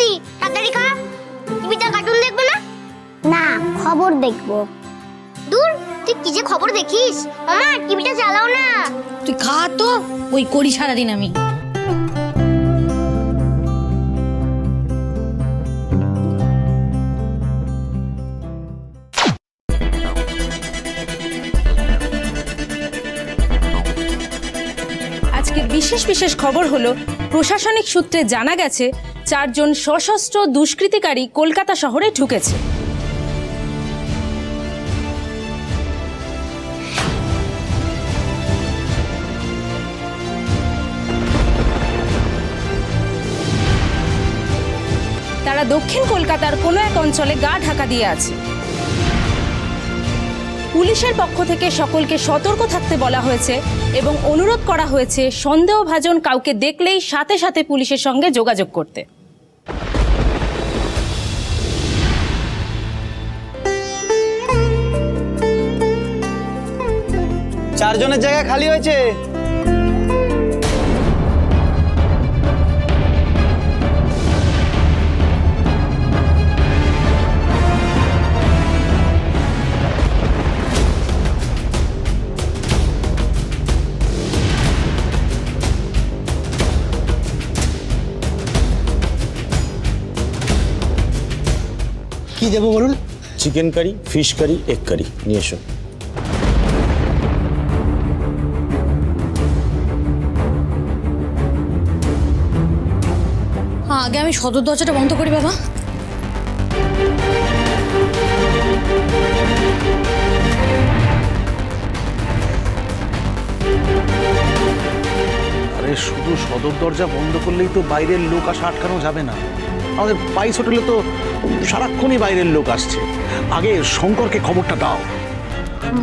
দি তাড়াতাড়ি খা। টিভিতে কার্টুন দেখব না? না খবর দেখব। দূর তুই কি যে খবর দেখিস? মামা টিভিটা চালাও না। তুই খা তো ওই করি সারাদিন আমি। বিশেষ বিশেষ খবর হলো, প্রশাসনিক সূত্রে জানা গেছে, চারজন সশস্ত্র দুষ্কৃতিকারী কলকাতা শহরে ঢুকেছে। তারা দক্ষিণ কলকাতার কোনো এক অঞ্চলে গা ঢাকা দিয়ে আছে। পুলিশের পক্ষ থেকে সকলকে সতর্ক থাকতে বলা হয়েছে এবং অনুরোধ করা হয়েছে, সন্দেহভাজন কাউকে দেখলেই সাথে সাথে পুলিশের সঙ্গে যোগাযোগ করতে। চারজনের জায়গা খালি হয়েছে? কি দেবো বলুন? Chicken curry fish curry egg curry নিয়ে এসো। আগে আমি সদর দরজাটা বন্ধ করি বাবা। আরে শুধু সদর দরজা বন্ধ করলেই তো বাইরের লোক আসা আটকানো যাবে না। আমাদের পাইস হোটেলে তো সারাক্ষণই বাইরের লোক আসছে। আগে শঙ্করকে খবরটা দাও।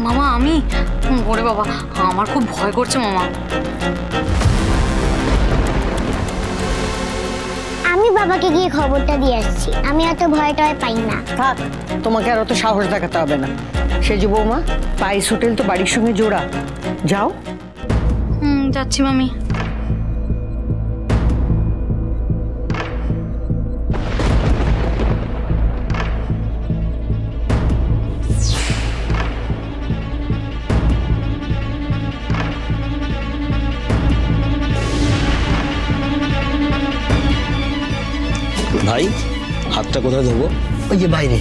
মামা আমি? ওরে বাবা আমার খুব ভয় করছে মামা। আমি বাবাকে গিয়ে খবরটা দিয়ে আসছি। আমি অত ভয় টয় পাই না। থাক তোমাকে আর অত সাহস দেখাতে হবে না। সেজু বৌমা পাইস হোটেল তো বাড়ির সঙ্গে জোড়া। যাও। হুম যাচ্ছি মামি। ভাই হাতটা কোথায় ধোবো ওই যে বাইরে।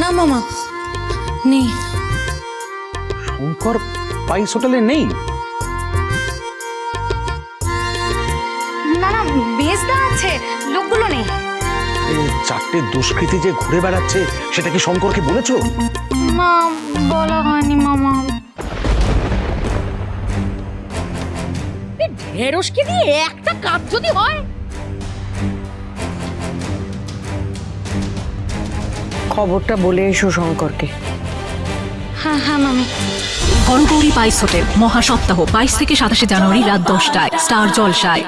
না মামা। নেই। শঙ্কর পাইস হোটেলে নেই? না না বেজদা আছে লোকগুলো নেই। এই চারটে দুষ্কৃতী যে ঘুরে বেড়াচ্ছে সেটা কি শঙ্করকে বলেছ? মা বলা হয়নি মামা। ঢেঁড়সকে দিয়ে একটা কাজ যদি হয়? খবরটা বলে এসো শঙ্করকে। হ্যাঁ হ্যাঁ মামি। গণগৌরী পাইস হোটেল, মহাসপ্তাহ, বাইশ থেকে সাতাশে জানুয়ারি রাত দশটায়, স্টার জলসায়।